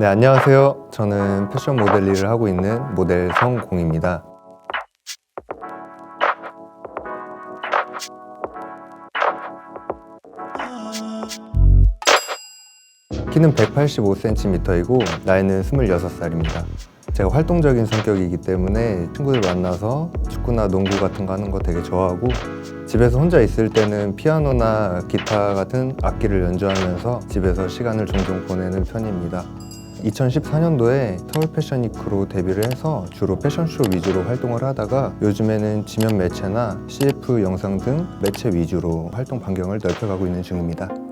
네, 안녕하세요. 저는 패션 모델 일을 하고 있는 모델 성공입니다. 키는 185cm이고 나이는 26살입니다. 제가 활동적인 성격이기 때문에 친구들 만나서 축구나 농구 같은 거 하는 거 되게 좋아하고 집에서 혼자 있을 때는 피아노나 기타 같은 악기를 연주하면서 집에서 시간을 종종 보내는 편입니다. 2014년도에 서울 패션위크로 데뷔를 해서 주로 패션쇼 위주로 활동을 하다가 요즘에는 지면 매체나 CF 영상 등 매체 위주로 활동 반경을 넓혀가고 있는 중입니다.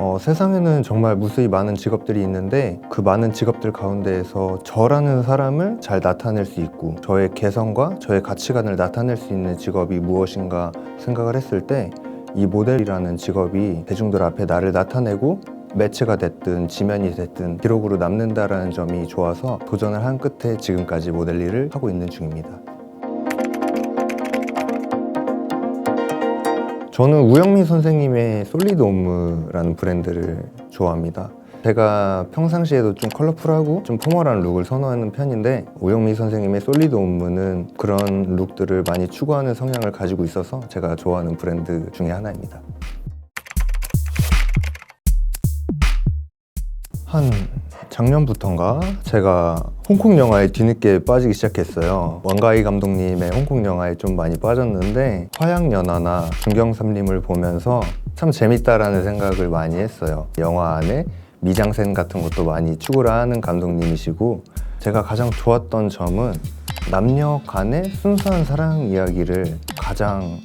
어, 세상에는 정말 무수히 많은 직업들이 있는데 그 많은 직업들 가운데에서 저라는 사람을 잘 나타낼 수 있고 저의 개성과 저의 가치관을 나타낼 수 있는 직업이 무엇인가 생각을 했을 때 이 모델이라는 직업이 대중들 앞에 나를 나타내고 매체가 됐든 지면이 됐든 기록으로 남는다라는 점이 좋아서 도전을 한 끝에 지금까지 모델 일을 하고 있는 중입니다. 저는 우영민 선생님의 솔리드 옴무라는 브랜드를 좋아합니다. 제가 평상시에도 좀 컬러풀하고 좀 포멀한 룩을 선호하는 편인데 우영민 선생님의 솔리드 옴무는 그런 룩들을 많이 추구하는 성향을 가지고 있어서 제가 좋아하는 브랜드 중에 하나입니다. 한 작년부터인가 제가 홍콩 영화에 뒤늦게 빠지기 시작했어요. 왕가희 감독님의 홍콩 영화에 좀 많이 빠졌는데 화양연화나 중경삼림을 보면서 참 재밌다라는 생각을 많이 했어요. 영화 안에 미장센 같은 것도 많이 추구를 하는 감독님이시고 제가 가장 좋았던 점은 남녀 간의 순수한 사랑 이야기를 가장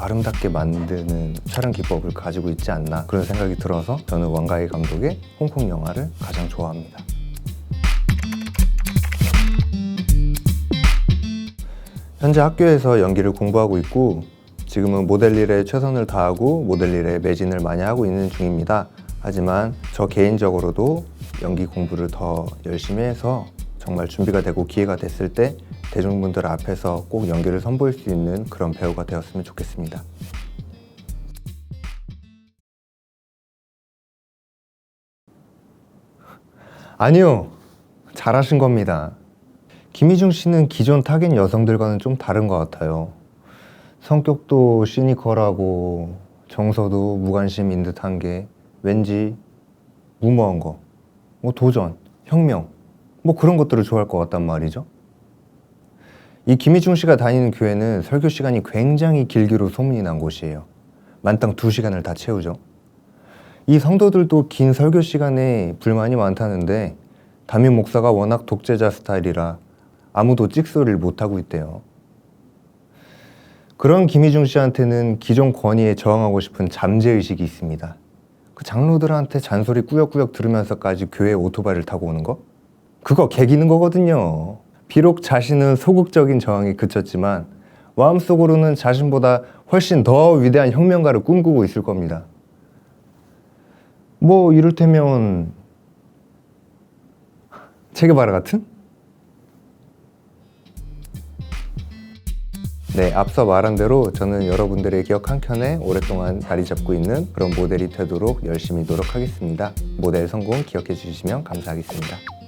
아름답게 만드는 촬영 기법을 가지고 있지 않나 그런 생각이 들어서 저는 왕가희 감독의 홍콩 영화를 가장 좋아합니다. 현재 학교에서 연기를 공부하고 있고 지금은 모델 일에 최선을 다하고 모델 일에 매진을 많이 하고 있는 중입니다. 하지만 저 개인적으로도 연기 공부를 더 열심히 해서 정말 준비가 되고 기회가 됐을 때 대중분들 앞에서 꼭 연기를 선보일 수 있는 그런 배우가 되었으면 좋겠습니다. 아니요. 잘하신 겁니다. 김희중 씨는 기존 타겟 여성들과는 좀 다른 것 같아요. 성격도 시니컬하고 정서도 무관심인 듯한 게 왠지 무모한 거, 뭐 도전, 혁명, 뭐 그런 것들을 좋아할 것 같단 말이죠. 이 김희중 씨가 다니는 교회는 설교 시간이 굉장히 길기로 소문이 난 곳이에요. 만땅 두 시간을 다 채우죠. 이 성도들도 긴 설교 시간에 불만이 많다는데 담임 목사가 워낙 독재자 스타일이라 아무도 찍소리를 못하고 있대요. 그런 김희중 씨한테는 기존 권위에 저항하고 싶은 잠재의식이 있습니다. 그 장로들한테 잔소리 꾸역꾸역 들으면서까지 교회 오토바이를 타고 오는 거? 그거 개기는 거거든요. 비록 자신은 소극적인 저항이 그쳤지만 마음속으로는 자신보다 훨씬 더 위대한 혁명가를 꿈꾸고 있을 겁니다. 뭐 이를테면 체게바라 같은? 네, 앞서 말한 대로 저는 여러분들의 기억 한 켠에 오랫동안 자리 잡고 있는 그런 모델이 되도록 열심히 노력하겠습니다. 모델 성공 기억해 주시면 감사하겠습니다.